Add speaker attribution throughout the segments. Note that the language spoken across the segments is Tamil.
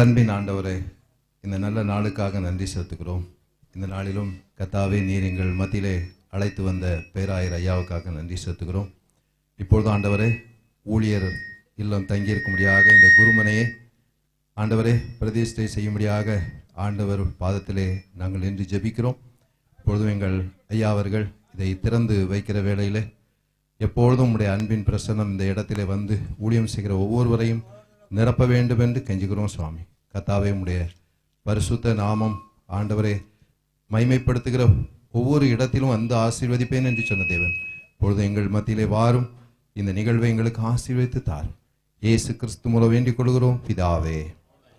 Speaker 1: எங்கள் அன்பின் ஆண்டவரே இந்த நல்ல நாளுக்காக நன்றி செலுத்துகிறோம். இந்த நாளிலும் கத்தாவே நீர் எங்கள் மத்தியிலே அழைத்து வந்த பேராயர் ஐயாவுக்காக நன்றி செலுத்துகிறோம். இப்பொழுது ஆண்டவரே ஊழியர் இல்லம் தங்கியிருக்கும்படியாக இந்த குருமனையை ஆண்டவரே பிரதிஷ்டை செய்யும்படியாக ஆண்டவர் பாதத்திலே நாங்கள் நின்று ஜெபிக்கிறோம். இப்பொழுதும் எங்கள் ஐயா அவர்கள் இதை திறந்து வைக்கிற வேளையில் எப்பொழுதும் உடைய அன்பின் பிரசன்னம் இந்த இடத்திலே வந்து ஊழியம் செய்கிற ஒவ்வொருவரையும் நிரப்ப வேண்டும் என்று கெஞ்சுகிறோம் சுவாமி. கத்தாவே உடைய பரிசுத்த நாமம் ஆண்டவரே மைமைப்படுத்துகிற ஒவ்வொரு இடத்திலும் வந்து ஆசீர்வதிப்பேன் என்று சொன்ன தேவன். பொழுது எங்கள் மத்தியிலே வாரும் இந்த நிகழ்வை எங்களுக்கு ஆசீர்வதித்து தார். இயேசு கிறிஸ்து மூலம் வேண்டிக் கொள்கிறோம். பிதாவே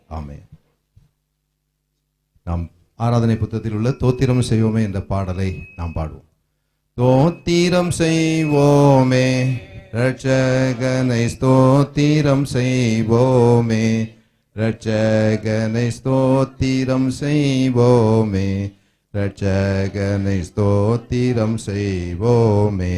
Speaker 1: ஆமே நாம் ஆராதனை புத்தகத்தில் உள்ள தோத்திரம் செய்வோமே என்ற பாடலை நாம் பாடுவோம். தோத்திரம் செய்வோமே. ரட்சகனை ஸ்தோத்திரம் செய்வோமே ரட்சகனை ஸ்தோத்திரம் செய்வோமே ரட்சகனை ஸ்தோத்திரம் செய்வோமே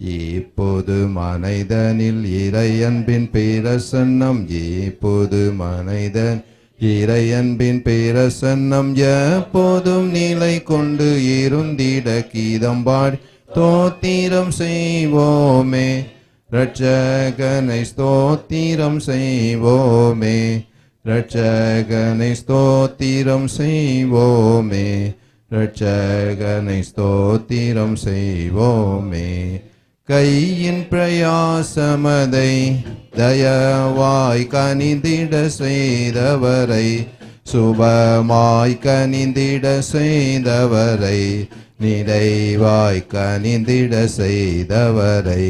Speaker 1: இப்போது மனைதனில் இறையன்பின் பிரசன்னம் இப்போது மனைதன் இறையன்பின் பிரசன்னம் எப்போதும் நிலை கொண்டு இருந்திட கீதம்பாடி ஸ்தோத்திரம் செய்வோமே. ரட்சகனை ஸ்தோத்திரம் செய்வோமே. ரட்சகனை ஸ்தோத்திரம் செய்வோமே. ரட்சகனை ஸ்தோத்திரம் செய்வோமே. கையின் பிரயாசமதை தயவாய் கனிந்திட செய்தவரை சுபமாய் கனிந்திட செய்தவரை நிறைவாய் கனிந்திட செய்தவரை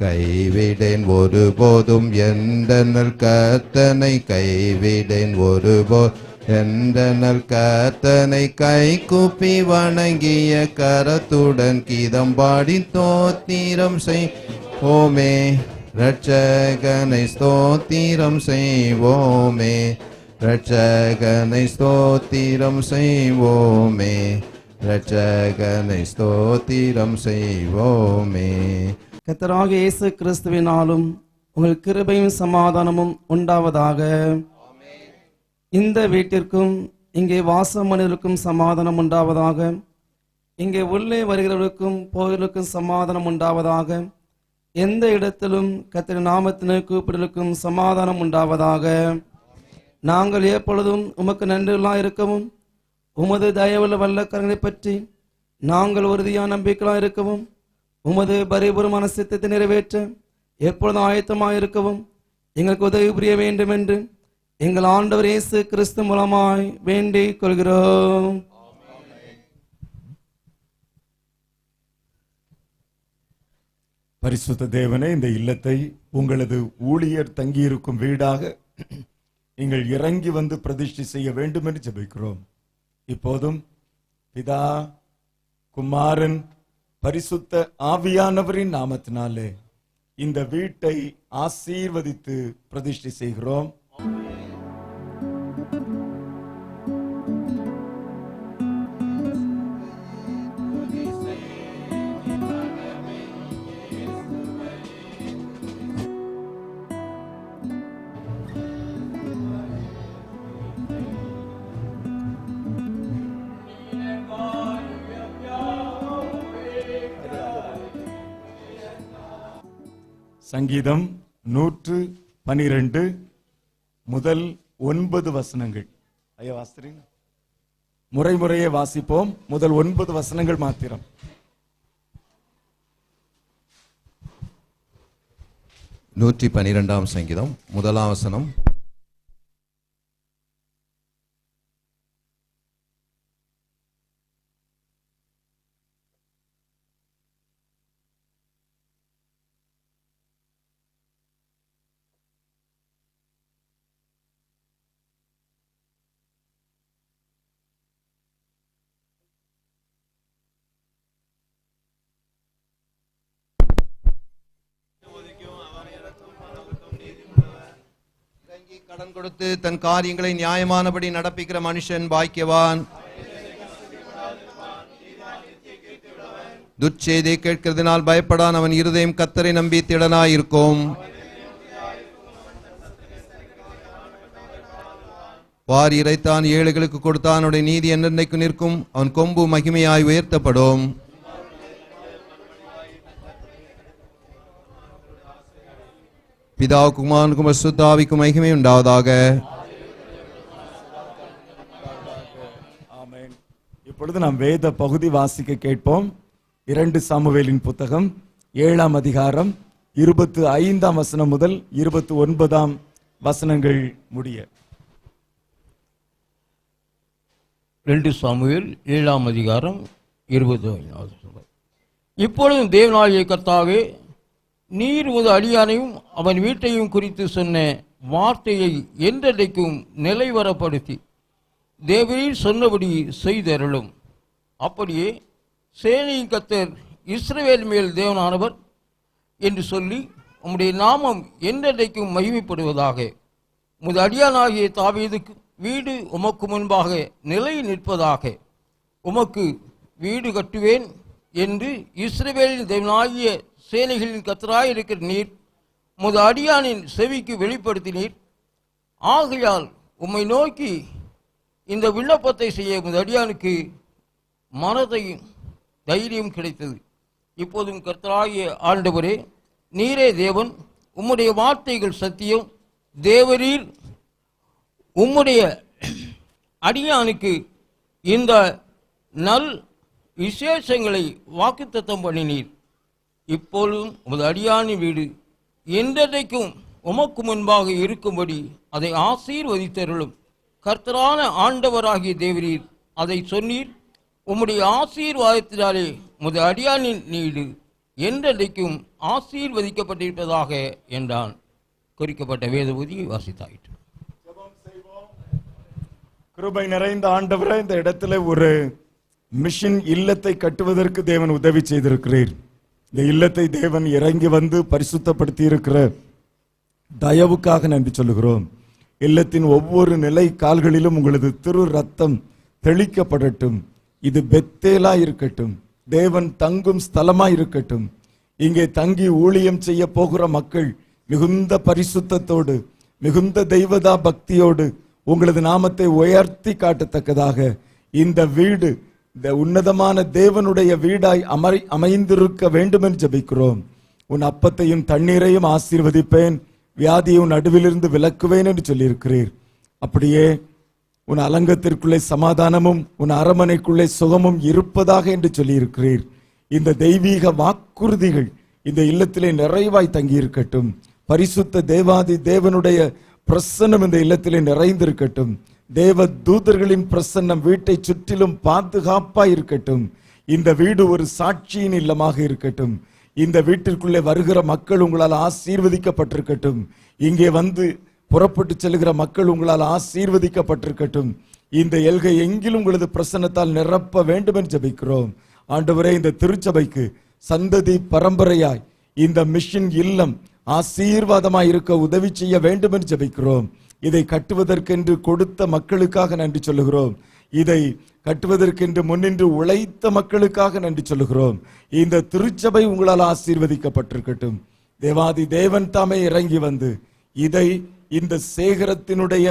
Speaker 1: கைவிடேன் ஒருபோதும் எந்தனல் கத்தனை கைவிடேன் ஒருபோ எந்தனல் கத்தனை கை குப்பி வணங்கிய கரத்துடன் கீதம் பாடி தோத்திரம் செய்வோமே ரட்சகனை ஸ்தோத்திரம் செய்வோமே ரட்சகனை ஸ்தோத்திரம் செய்வோமே ரட்சகனை ஸ்தோத்திரம் செய்வோமே
Speaker 2: கத்தராக இயேசு கிறிஸ்துவினாலும் உங்கள் கிருபையும் சமாதானமும் உண்டாவதாக. இந்த வீட்டிற்கும் இங்கே வாசம் மனிதருக்கும் சமாதானம் உண்டாவதாக. இங்கே உள்ளே வருகிறவர்களுக்கும் போகிறவர்களுக்கும் சமாதானம் உண்டாவதாக. எந்த இடத்திலும் கத்திர நாமத்தினை கூப்பிடலுக்கும் சமாதானம் உண்டாவதாக. நாங்கள் எப்பொழுதும் உமக்கு நன்றிகளாக இருக்கவும் உமது தயவுள்ள வல்லக்கரங்களை பற்றி நாங்கள் உறுதியான நம்பிக்கையாக இருக்கவும் உமது பரிபூர்வமான சித்தத்தை நிறைவேற்ற எப்பொழுதும் ஆயத்தமாக இருக்கவும் எங்களுக்கு உதவி புரிய வேண்டும் என்று எங்கள் ஆண்டவர் இயேசு கிறிஸ்து மூலமாய் வேண்டிக் கொள்கிறோம்.
Speaker 3: பரிசுத்த தேவனே இந்த இல்லத்தை உங்களது ஊழியர் தங்கியிருக்கும் வீடாக நீங்கள் இறங்கி வந்து பிரதிஷ்டை செய்ய வேண்டும் என்று ஜெபிக்கிறோம். இப்போதும் பிதா குமாரன் பரிசுத்த ஆவியானவரின் நாமத்தினாலே இந்த வீட்டை ஆசீர்வதித்து பிரதிஷ்டை செய்கிறோம். சங்கீதம் நூற்று பனிரெண்டு முதல் ஒன்பது வசனங்கள். ஐயா வாசிறீங்க முறை முறையே வாசிப்போம். முதல் ஒன்பது வசனங்கள் மாத்திரம்.
Speaker 1: நூற்றி பனிரெண்டாம் சங்கீதம் முதலாம் வசனம். பலன் கொடுத்து தன் காரியங்களை நியாயமானபடி நடப்பிக்கிற மனுஷன் பாக்கியவான். துச்செய்தியை கேட்கிறதுனால் பயப்படான் அவன் இருதயம் கத்தரை நம்பி திடனாயிருக்கும். வாரி இறைத்தான் ஏழைகளுக்கு கொடுத்தான் அவனுடைய நீதி என்னென்னைக்கு நிற்கும். அவன் கொம்பு மகிமையாய் உயர்த்தப்படும். பிதாவுக்கும் குமாரனுக்கும் சுத்தாவிக்கும் மகிமை உண்டாவதாக
Speaker 3: ஆமென் இப்பொழுது நாம் வேத பகுதி வாசிக்க கேட்போம் இரண்டு சாமுவேலின் புத்தகம் ஏழாம் அதிகாரம் இருபத்து ஐந்தாம் வசனம் முதல் இருபத்து ஒன்பதாம் வசனங்கள் முடிய
Speaker 4: ரெண்டு சாமுவேல் ஏழாம் அதிகாரம் இருபது ஐந்தாவது. இப்பொழுதும் தேவனாகிய கர்த்தாவே நீர் உத அடியானையும் அவன் வீட்டையும் குறித்து சொன்ன வார்த்தையை என்றென்றைக்கும் நிலைவரப்படுத்தி தேவரீர் சொன்னபடி செய்தருளும். அப்படியே சேனையின் கத்தர் இஸ்ரவேல் மேல் தேவனானவர் என்று சொல்லி உம்முடைய நாமம் என்றென்றைக்கும் மகிமைப்படுவதாக. உமது அடியானாகிய தாவீதுக்கு வீடு உமக்கு முன்பாக நிலை நிற்பதாக. உமக்கு வீடு கட்டுவேன் என்று இஸ்ரவேலின் தேவனாகிய சேனைகளின் கத்தராய் இருக்கிற நீர் உமது அடியானின் செவிக்கு வெளிப்படுத்தினீர். ஆகையால் உம்மை நோக்கி இந்த விண்ணப்பத்தை செய்ய உமது அடியானுக்கு மனதையும் தைரியம் கிடைத்தது. இப்போதும் கர்த்தராகிய ஆண்டவரே நீரே தேவன் உம்முடைய வார்த்தைகள் சத்தியம். தேவரீர் உம்முடைய அடியானுக்கு இந்த நல் விசேஷங்களை வாக்குத்தத்தம் பண்ணினீர். இப்பொழுதும் உமது அடியானி வீடு. என்றைக்கும் உமக்கு முன்பாக இருக்கும்படி அதை ஆசீர்வதித்தருளும். கர்த்தரான ஆண்டவராகிய தேவரீர் அதை சொன்னீர் உம்முடைய ஆசீர்வாதத்தினாலே உமது அடியானின் நீடு. என்றைக்கும் ஆசீர்வதிக்கப்பட்டிருப்பதாக என்றான். குறிக்கப்பட்ட வேதபூதியை வாசித்தாயிற்று.
Speaker 3: கிருபை நிறைந்த ஆண்டவரை இந்த இடத்துல ஒரு மிஷின் இல்லத்தை கட்டுவதற்கு தேவன் உதவி செய்திருக்கிறீர். இந்த இல்லத்தை தேவன் இறங்கி வந்து பரிசுத்தப்படுத்தி இருக்கிற தயவுக்காக நன்றி சொல்லுகிறோம். இல்லத்தின் ஒவ்வொரு நிலை கால்களிலும் உங்களது திரு ரத்தம் தெளிக்கப்படட்டும். இது பெத்தேலா இருக்கட்டும். தேவன் தங்கும் ஸ்தலமா இருக்கட்டும். இங்கே தங்கி ஊழியம் செய்ய போகிற மக்கள் மிகுந்த பரிசுத்தத்தோடு மிகுந்த தெய்வதா பக்தியோடு உங்களது நாமத்தை உயர்த்தி காட்டத்தக்கதாக இந்த வீடு இந்த உன்னதமான தேவனுடைய வீடாய் அமரை அமைந்திருக்க வேண்டும் என்று ஜெபிக்கிறோம். உன் அப்பத்தையும் தண்ணீரையும் ஆசீர்வதிப்பேன். வியாதியை உன் நடுவிலிருந்து விலக்குவேன் என்று சொல்லியிருக்கிறீர். அப்படியே உன் அலங்கத்திற்குள்ளே சமாதானமும் உன் அரமனைக்குள்ளே சுகமும் இருப்பதாக என்று சொல்லியிருக்கிறீர். இந்த தெய்வீக வாக்குறுதிகள் இந்த இல்லத்திலே நிறைவாய் தங்கியிருக்கட்டும். பரிசுத்த தேவாதி தேவனுடைய பிரசன்னம் இந்த இல்லத்திலே நிறைந்திருக்கட்டும். தேவ தூதர்களின் பிரசன்னம் வீட்டை சுற்றிலும் பாதுகாப்பாக இருக்கட்டும். இந்த வீடு ஒரு சாட்சியின் இல்லமாக இருக்கட்டும். இந்த வீட்டிற்குள்ளே வருகிற மக்கள் உங்களால் ஆசீர்வதிக்கப்பட்டிருக்கட்டும். இங்கே வந்து புறப்பட்டு செல்கிற மக்கள் உங்களால் ஆசீர்வதிக்கப்பட்டிருக்கட்டும். இந்த எல்கை எங்கிலும் உங்களது பிரசன்னத்தால் நிரப்ப வேண்டும் என்று ஜெபிக்கிறோம். ஆண்டவரே இந்த திருச்சபைக்கு சந்ததி பரம்பரையாய் இந்த மிஷின் இல்லம் ஆசீர்வாதமாய் இருக்க உதவி செய்ய வேண்டும் என்று ஜெபிக்கிறோம். இதை கட்டுவதற்கென்று கொடுத்த மக்களுக்காக நன்றி சொல்லுகிறோம். இதை கட்டுவதற்கென்று முன்னின்று உழைத்த மக்களுக்காக நன்றி சொல்லுகிறோம். இந்த திருச்சபை உங்களால் ஆசீர்வதிக்கப்பட்டிருக்கட்டும். தேவாதி தேவன் தாமே இறங்கி வந்து இதை இந்த சேகரத்தினுடைய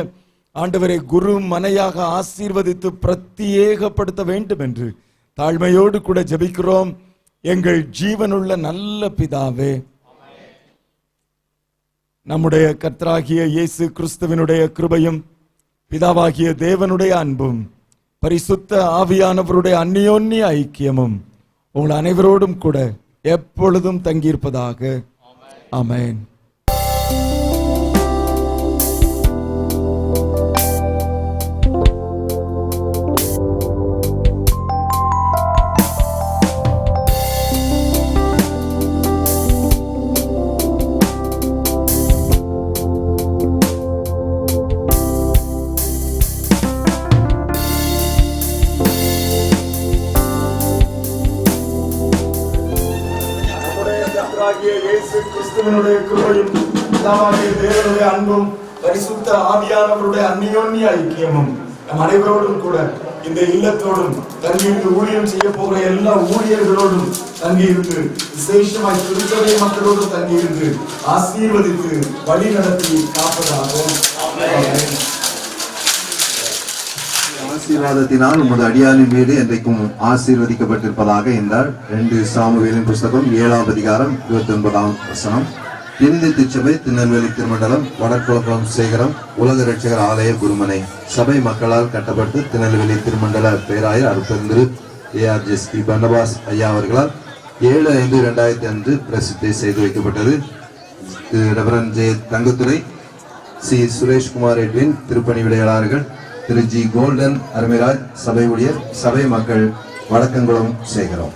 Speaker 3: ஆண்டவரை குரு மனையாக ஆசீர்வதித்து பிரத்யேகப்படுத்த வேண்டும் என்று தாழ்மையோடு கூட ஜெபிக்கிறோம். எங்கள் ஜீவனுள்ள நல்ல பிதாவே நம்முடைய கர்த்தராகிய இயேசு கிறிஸ்துவினுடைய கிருபையும் பிதாவாகிய தேவனுடைய அன்பும் பரிசுத்த ஆவியானவருடைய அந்நியோன்னிய ஐக்கியமும் உங்கள் அனைவரோடும் கூட எப்பொழுதும் தங்கியிருப்பதாக. அமேன் நம்முடைய இயேசு கிறிஸ்துவனுடைய கிருபையும் பிதாவாகிய தேவனுடைய அன்பும் பரிசுத்த ஆவியானவருடைய அந்நியோன்ய ஐக்கியமும் நம் அனைவரோடும் கூட இந்த இல்லத்தோடும் தங்கியிருந்து ஊழியம் செய்ய போகிற எல்லா ஊழியர்களோடும் தங்கியிருந்து விசேஷமாய் திருச்சபை மக்களோடும் தங்கியிருந்து ஆசீர்வதித்து வழி நடத்தி காப்பதாக
Speaker 1: ஆசீர்வாதத்தினால் உமது அடியாளின் வீடு என்றைக்கும் ஆசீர்வதிக்கப்பட்டிருப்பதாக என்றார். ரெண்டு சாமுவேலின் புஸ்தகம் ஏழாம் அதிகாரம் இருபத்தி ஒன்பதாம் வசனம். இறுதி திருச்சபை திருநெல்வேலி திருமண்டலம் வடக்குளக்குளம் சேகரம் உலக ரட்சகர் ஆலய குருமனை. சபை மக்களால் கட்டப்பட்டு திருநெல்வேலி திருமண்டல பேராயர் அருப்பெருந்திரு ஏஆர் ஜெஸ் பி பண்டபாஸ் ஐயா அவர்களால் ஏழு ஐந்து இரண்டாயிரத்தி அன்று பிரசித்தி செய்து வைக்கப்பட்டது. Reverend J Thangathurai C. Sureshkumar Edwin திருப்பணி விடையாளர்கள் திரு ஜி கோல்டன் அருமைராஜ் சபையுடைய சபை மக்கள் வணக்கங்களும் சேகரம்